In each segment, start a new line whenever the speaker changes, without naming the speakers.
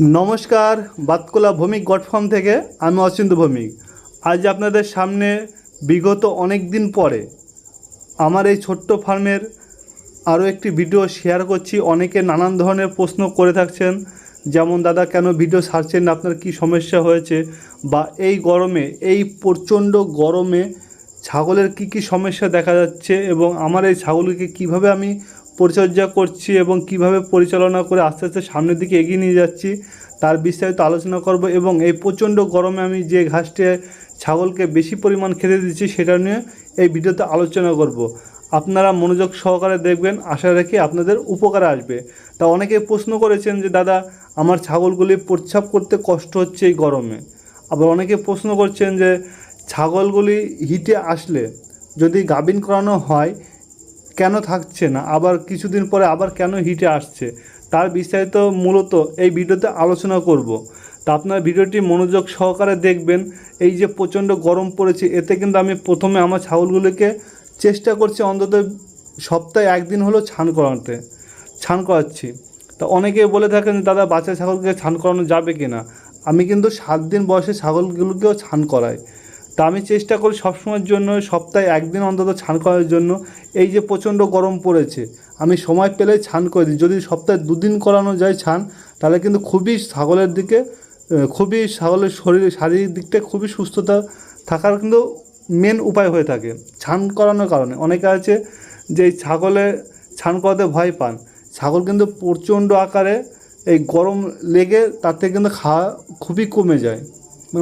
নমস্কার, বাতকোলা Bhowmik god farm থেকে আমি অচিন্ত ভৌমিক। আজ আপনাদের সামনে বিগত অনেক দিন পরে আমার এই ছোট্ট ফার্মের আরও একটি ভিডিও শেয়ার করছি। অনেকে নানান ধরনের প্রশ্ন করে থাকছেন, যেমন, দাদা, কেন ভিডিও সারছেন আপনার কী সমস্যা হয়েছে? বা, এই গরমে, এই প্রচণ্ড গরমে ছাগলের কি কি সমস্যা দেখা যাচ্ছে? এবং আমার এই ছাগলকে কীভাবে আমি পরিচর্যা করছি এবং কীভাবে পরিচালনা করে আস্তে আস্তে সামনের দিকে এগিয়ে নিয়ে যাচ্ছি, তার বিস্তারিত আলোচনা করব এবং এই প্রচণ্ড গরমে আমি যে ঘাসটি, ছাগলকে বেশি পরিমাণ খেতে দিচ্ছি সেটা নিয়ে এই ভিডিওতে আলোচনা করব। আপনারা মনোযোগ সহকারে দেখবেন, আশা রাখি আপনাদের উপকারে আসবে। তা অনেকে প্রশ্ন করেছেন যে, দাদা, আমার ছাগলগুলি প্রস্রাব করতে কষ্ট হচ্ছে এই গরমে। আবার অনেকে প্রশ্ন করছেন যে, ছাগলগুলি হিটে আসলে যদি গাভিন করানো হয় কেন থাকছে না, আবার কিছুদিন পরে আবার কেন হিটে আসছে, তার বিস্তারিত মূলত এই ভিডিওতে আলোচনা করব। তা আপনার ভিডিওটি মনোযোগ সহকারে দেখবেন, এই যে প্রচণ্ড গরম পড়েছে, এতে কিন্তু আমি প্রথমে আমার ছাগলগুলিকে চেষ্টা করছি অন্তত সপ্তাহে একদিন হলো ছান করাতে, ছান করাচ্ছি। তা অনেকে বলে থাকেন দাদা, বাচ্চা ছাগলকে ছান করানো যাবে কি না আমি কিন্তু সাত দিন বয়সে ছাগলগুলোকেও ছান করাই। তা আমি চেষ্টা করি সবসময়ের জন্য, সপ্তাহে একদিন অন্তত ছান করার জন্য। এই যে প্রচণ্ড গরম পড়েছে, আমি সময় পেলে ছান করে দিই। যদি সপ্তাহে দুদিন করানো যায় ছান, তাহলে কিন্তু খুবই ছাগলের দিকে খুবই ছাগলের শরীর, শারীরিক দিকটা খুবই সুস্থতা থাকার কিন্তু মেন উপায় হয়ে থাকে ছান করানোর কারণে। অনেকে আছে যে ছাগলে ছান করাতে ভয় পান। ছাগল কিন্তু প্রচণ্ড আকারে এই গরম লেগে থেকে কিন্তু খাওয়া খুবই কমে যায়।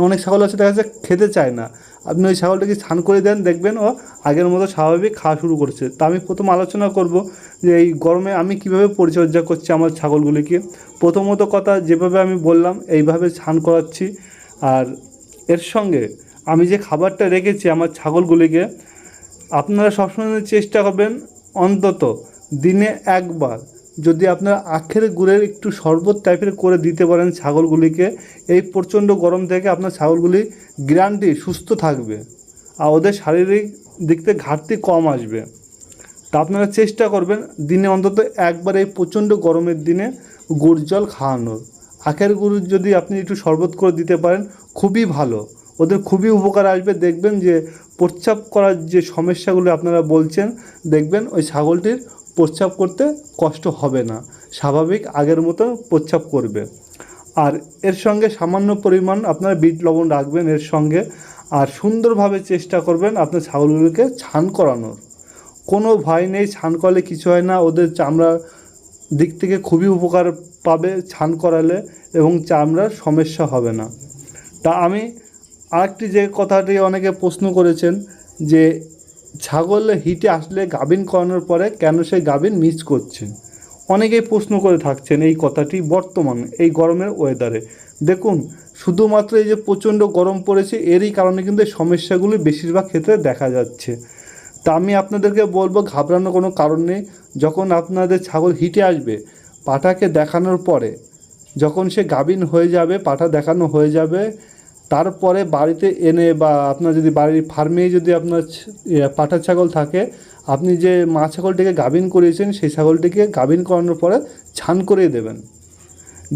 অনেক ছাগল আছে, দেখা যাচ্ছে খেতে চায় না। আপনি ওই ছাগলটাকে স্নান করে দেন, দেখবেন ও আগের মতো স্বাভাবিক খাওয়া শুরু করছে। তা আমি প্রথম আলোচনা করব যে এই গরমে আমি কীভাবে পরিচর্যা করছি আমার ছাগলগুলিকে। প্রথমত কথা যেভাবে আমি বললাম, এইভাবে স্নান করাচ্ছি। আর এর সঙ্গে আমি যে খাবারটা রেখেছি আমার ছাগলগুলিকে, আপনারা সবসময় চেষ্টা করবেন অন্তত দিনে একবার যদি আপনার আখের গুড়ের একটু শরবত টাইপের করে দিতে পারেন ছাগলগুলিকে, এই প্রচণ্ড গরম থেকে আপনার ছাগলগুলি গ্যারান্টি সুস্থ থাকবে। আর ওদের শারীরিক দিক থেকে ঘাটতি কম আসবে। তা আপনারা চেষ্টা করবেন দিনে অন্তত একবার এই প্রচণ্ড গরমের দিনে গুড় জল খাওয়ানোর। আখের গুড় যদি আপনি একটু শরবত করে দিতে পারেন, খুবই ভালো। ওদের খুবই উপকার আসবে। দেখবেন যে প্রস্রাব করার যে সমস্যাগুলো আপনারা বলছেন, দেখবেন ওই ছাগলটির প্রস্রাব করতে কষ্ট হবে না। স্বাভাবিক আগের মতো প্রস্রাব করবে। আর এর সঙ্গে সামান্য পরিমাণ আপনার বিট লবণ রাখবেন এর সঙ্গে। আর সুন্দরভাবে চেষ্টা করবেন আপনার ছাগলগুলোকে ছান করানোর। কোনো ভয় নেই, ছান করলে কিছু হয় না। ওদের চামড়ার দিক থেকে খুবই উপকার পাবে ছান করালে এবং চামড়ার সমস্যা হবে না। তা আমি আরেকটি যে কথাটি অনেকে প্রশ্ন করেছেন যে ছাগল হিটে আসলে গাভিন করানোর পরে কেন সে গাভিন মিস করছে অনেকেই প্রশ্ন করে থাকছেন এই কথাটি বর্তমান, এই গরমের ওয়েদারে দেখুন, শুধুমাত্র এই যে প্রচণ্ড গরম পড়েছে, এরই কারণে কিন্তু এই সমস্যাগুলি বেশিরভাগ ক্ষেত্রে দেখা যাচ্ছে। তা আমি আপনাদেরকে বলব, ঘাবড়ানোর কোনো কারণ নেই। যখন আপনাদের ছাগল হিটে আসবে, পাটাকে দেখানোর পরে, যখন সে গাভিন হয়ে যাবে, পাটা দেখানো হয়ে যাবে তারপরে বাড়িতে এনে বা আপনার যদি বাড়ির ফার্মেই যদি আপনার ইয়ে, পাঠা ছাগল থাকে আপনি যে মা ছাগলটিকে গাভিন করিয়েছেন সেই ছাগলটিকে গাভিন করানোর পরে ছান করিয়ে দেবেন।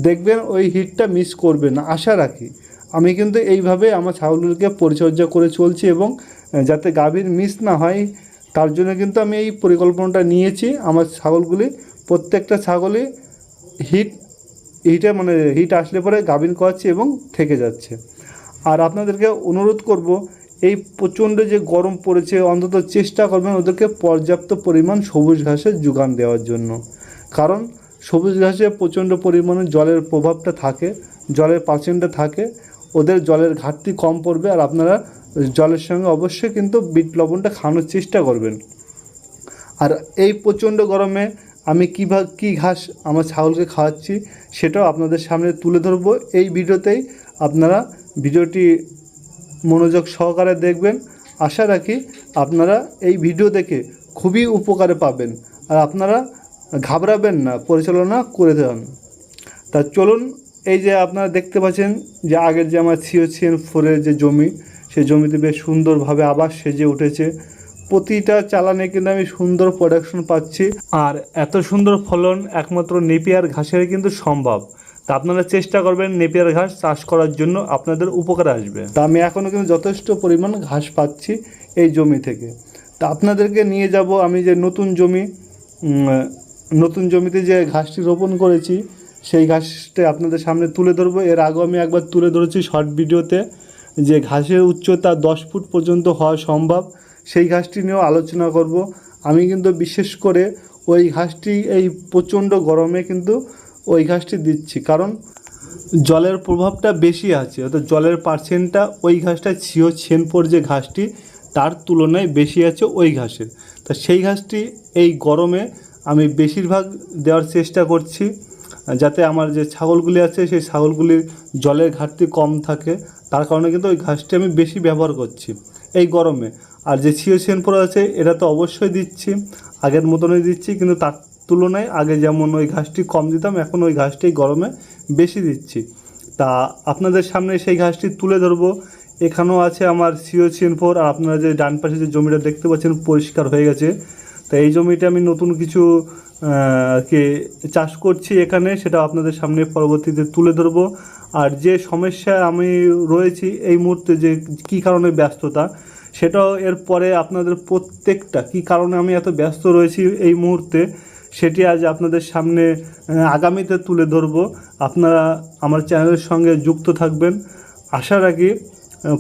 দেখবেন ওই হিটটা মিস করবে না। আশা রাখি। আমি কিন্তু এইভাবে আমার ছাগলগুলোকে পরিচর্যা করে চলছি এবং যাতে গাভীর মিস না হয় তার জন্য কিন্তু আমি এই পরিকল্পনাটা নিয়েছি। আমার ছাগলগুলি প্রত্যেকটা ছাগলই হিট হিটে মানে হিট আসলে পরে গাভিন করাচ্ছি এবং থেকে যাচ্ছে। আর আপনাদেরকে অনুরোধ করব, এই প্রচণ্ড যে গরম পড়েছে, অন্তত চেষ্টা করবেন ওদেরকে পর্যাপ্ত পরিমাণ সবুজ ঘাসের যোগান দেওয়ার জন্য। কারণ সবুজ ঘাসে প্রচণ্ড পরিমাণে জলের প্রভাবটা থাকে, জলের পার্সেন্টটা থাকে, ওদের জলের ঘাটতি কম পড়বে আর আপনারা জলের সঙ্গে অবশ্যই কিন্তু বিট লবণটা খাওয়ানোর চেষ্টা করবেন। আর এই প্রচণ্ড গরমে আমি কীভাবে কী ঘাস আমার ছাগলকে খাওয়াচ্ছি, সেটাও আপনাদের সামনে তুলে ধরবো। এই ভিডিওতেই আপনারা ভিডিওটি মনোযোগ সহকারে দেখবেন। আশা রাখি আপনারা এই ভিডিও দেখে খুবই উপকারে পাবেন। আর আপনারা ঘাবড়াবেন না, পরিচালনা করে দেন। তা চলুন, এই যে আপনারা দেখতে পাচ্ছেন যে আগের যে আমার সিওসিএন ফোরের যে জমি, সেই জমিতে বেশ সুন্দরভাবে আবার সেজে উঠেছে। প্রতিটা চালানে কিন্তু আমি সুন্দর প্রোডাকশন পাচ্ছি। আর এত সুন্দর ফলন একমাত্র নেপিয়ার ঘাসের কিন্তু সম্ভব। তা আপনারা চেষ্টা করবেন নেপিয়ার ঘাস চাষ করার জন্য আপনাদের উপকারে আসবে। তা আমি এখনও কিন্তু যথেষ্ট পরিমাণ ঘাস পাচ্ছি এই জমি থেকে। তা আপনাদেরকে নিয়ে যাব আমি যে নতুন জমি নতুন জমিতে যে ঘাসটি রোপণ করেছি, সেই ঘাসটি আপনাদের সামনে তুলে ধরবো। এর আগেও আমি একবার তুলে ধরেছি শর্ট ভিডিওতে যে ঘাসের উচ্চতা দশ ফুট পর্যন্ত হওয়া সম্ভব। সেই ঘাসটি নিয়েও আলোচনা করব। আমি কিন্তু বিশেষ করে ওই ঘাসটি এই প্রচণ্ড গরমে কিন্তু ওই ঘাসটি দিচ্ছি। কারণ জলের প্রভাবটা বেশি আছে, অর্থাৎ জলের পার্সেন্টটা ওই ঘাসটা ছিও ছেনপোর যে ঘাসটি, তার তুলনায় বেশি আছে ওই ঘাসের। তা সেই ঘাসটি এই গরমে আমি বেশিরভাগ দেওয়ার চেষ্টা করছি, যাতে আমার যে ছাগলগুলি আছে, সেই ছাগলগুলির জলের ঘাটতি কম থাকে। তার কারণে কিন্তু ওই ঘাসটি আমি বেশি ব্যবহার করছি এই গরমে। আর যে ছিও ছেনপোর আছে, এটা তো অবশ্যই দিচ্ছি। আগের মতনই দিচ্ছি, কিন্তু তার তুলনায় আগে যেমন ওই ঘাসটি কম দিতাম, এখন ওই ঘাসটি গরমে বেশি দিচ্ছি। তা আপনাদের সামনে সেই ঘাসটি তুলে ধরবো। এখানেও আছে আমার সিও ফোর, আর আপনারা যে ডান পাশে যে জমিটা দেখতে পাচ্ছেন, পরিষ্কার হয়ে গেছে। তা এই জমিটা আমি নতুন কিছু কে চাষ করছি এখানে, সেটা আপনাদের সামনে পরবর্তীতে তুলে ধরবো। আর যে সমস্যায় আমি রয়েছি, এই মুহূর্তে যে কী কারণে ব্যস্ততা সেটাও এর পরে আপনাদের প্রত্যেকটা কী কারণে আমি এত ব্যস্ত রয়েছি এই মুহূর্তে, সেটি আজ আপনাদের সামনে আগামীতে তুলে ধরবো। আপনারা আমার চ্যানেলের সঙ্গে যুক্ত থাকবেন। আশা রাখি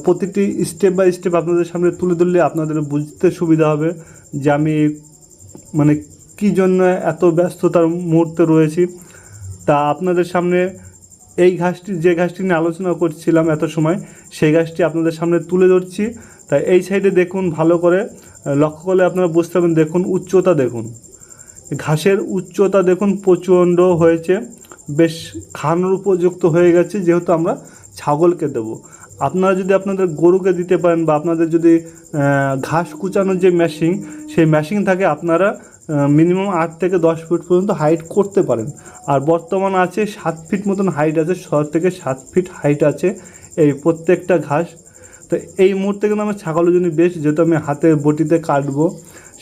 প্রতিটি স্টেপ বাই স্টেপ আপনাদের সামনে তুলে ধরলে আপনাদের বুঝতে সুবিধা হবে যে আমি মানে কী জন্য এত ব্যস্ততার মুহূর্তে রয়েছি। তা আপনাদের সামনে এই ঘাসটি, যে ঘাসটি নিয়ে আলোচনা করছিলাম এত সময়, সেই ঘাসটি আপনাদের সামনে তুলে ধরছি। তাই এই সাইডে দেখুন ভালো করে লক্ষ্য করলে আপনারা বুঝতে পারবেন, দেখুন উচ্চতা দেখুন। ঘাসের উচ্চতা দেখুন প্রচণ্ড হয়েছে, বেশ খাওয়ানোর উপযুক্ত হয়ে গেছে, যেহেতু আমরা ছাগলকে দেবো। আপনারা যদি আপনাদের গরুকে দিতে পারেন বা আপনাদের যদি ঘাস কুচানোর যে মেশিন সেই মেশিন থাকে, আপনারা মিনিমাম আট থেকে দশ ফিট পর্যন্ত হাইট করতে পারেন। আর বর্তমান আছে সাত ফিট মতন হাইট আছে ছ থেকে সাত ফিট হাইট আছে এই প্রত্যেকটা ঘাস। তো এই মুহূর্তে কিন্তু আমার ছাগলের জন্য বেশ, যেহেতু আমি হাতে বটিতে কাটবো,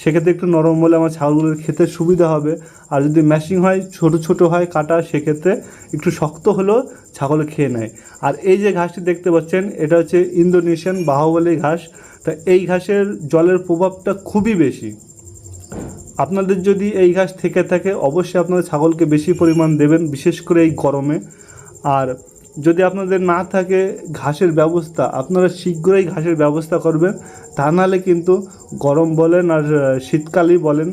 সেক্ষেত্রে একটু নরম হলে আমার ছাগলগুলোর খেতে সুবিধা হবে। আর যদি ম্যাশিং হয়, ছোট ছোট হয় কাটা, সেক্ষেত্রে একটু শক্ত হলেও ছাগল খেয়ে নেয়। আর এই যে ঘাসটি দেখতে পাচ্ছেন, এটা হচ্ছে ইন্দোনেশিয়ান বাহুবলী ঘাস। তা এই ঘাসের জলের প্রভাবটা খুবই বেশি। আপনাদের যদি এই ঘাস থেকে থাকে, অবশ্যই আপনাদের ছাগলকে বেশি পরিমাণ দেবেন, বিশেষ করে এই গরমে। আর যদি আপনাদের না থাকে ঘাসের ব্যবস্থা, আপনারা শীঘ্রই ঘাসের ব্যবস্থা করবেন। তা নাহলে কিন্তু গরম বলেন আর শীতকালই বলেন,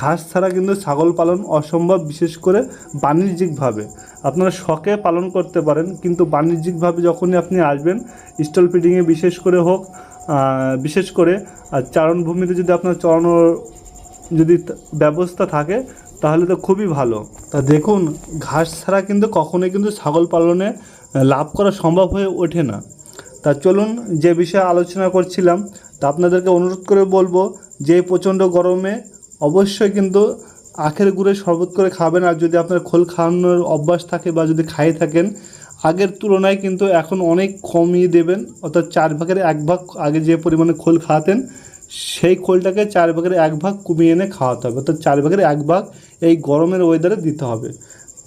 ঘাস ছাড়া কিন্তু ছাগল পালন অসম্ভব বিশেষ করে বাণিজ্যিকভাবে। আপনারা শখে পালন করতে পারেন, কিন্তু বাণিজ্যিকভাবে যখনই আপনি আসবেন, স্টল ফিডিংয়ে বিশেষ করে হোক বিশেষ করে আর চারণভূমিতে যদি আপনার চড়ানোর যদি ব্যবস্থা থাকে তাহলে তো খুবই ভালো। তা দেখুন, ঘাস ছাড়া কিন্তু কখনোই কিন্তু ছাগল পালনে লাভ করা সম্ভব হয়ে ওঠে না। তা চলুন যে বিষয়ে আলোচনা করছিলাম, তা আপনাদেরকে অনুরোধ করে বলব, যে প্রচণ্ড গরমে অবশ্যই কিন্তু আখের গুড়ে শরবত করে খাবেন, আর যদি আপনার খোল খাওয়ানোর অভ্যাস থাকে বা যদি খাইয়ে থাকেন, আগের তুলনায় কিন্তু এখন অনেক কমিয়ে দেবেন, অর্থাৎ চার ভাগের এক ভাগ আগে যে পরিমাণে খোল খাওয়াতেন সেই খোলটাকে চার ভাগের এক ভাগ কমিয়ে এনে খাওয়াতে হবে। অর্থাৎ চার ভাগের এক ভাগ এই গরমের ওয়েদারে দিতে হবে।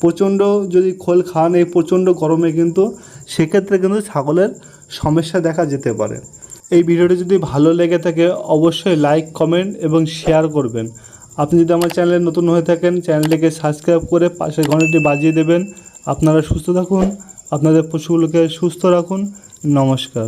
প্রচণ্ড যদি খোল খাওয়ান এই প্রচণ্ড গরমে কিন্তু সেক্ষেত্রে কিন্তু ছাগলের সমস্যা দেখা যেতে পারে। এই ভিডিওটি যদি ভালো লেগে থাকে, অবশ্যই লাইক কমেন্ট এবং শেয়ার করবেন। আপনি যদি আমার চ্যানেলে নতুন হয়ে থাকেন চ্যানেলটিকে সাবস্ক্রাইব করে পাশের ঘন্টাটি বাজিয়ে দেবেন। আপনারা সুস্থ থাকুন, আপনাদের পশুগুলোকে সুস্থ রাখুন। নমস্কার।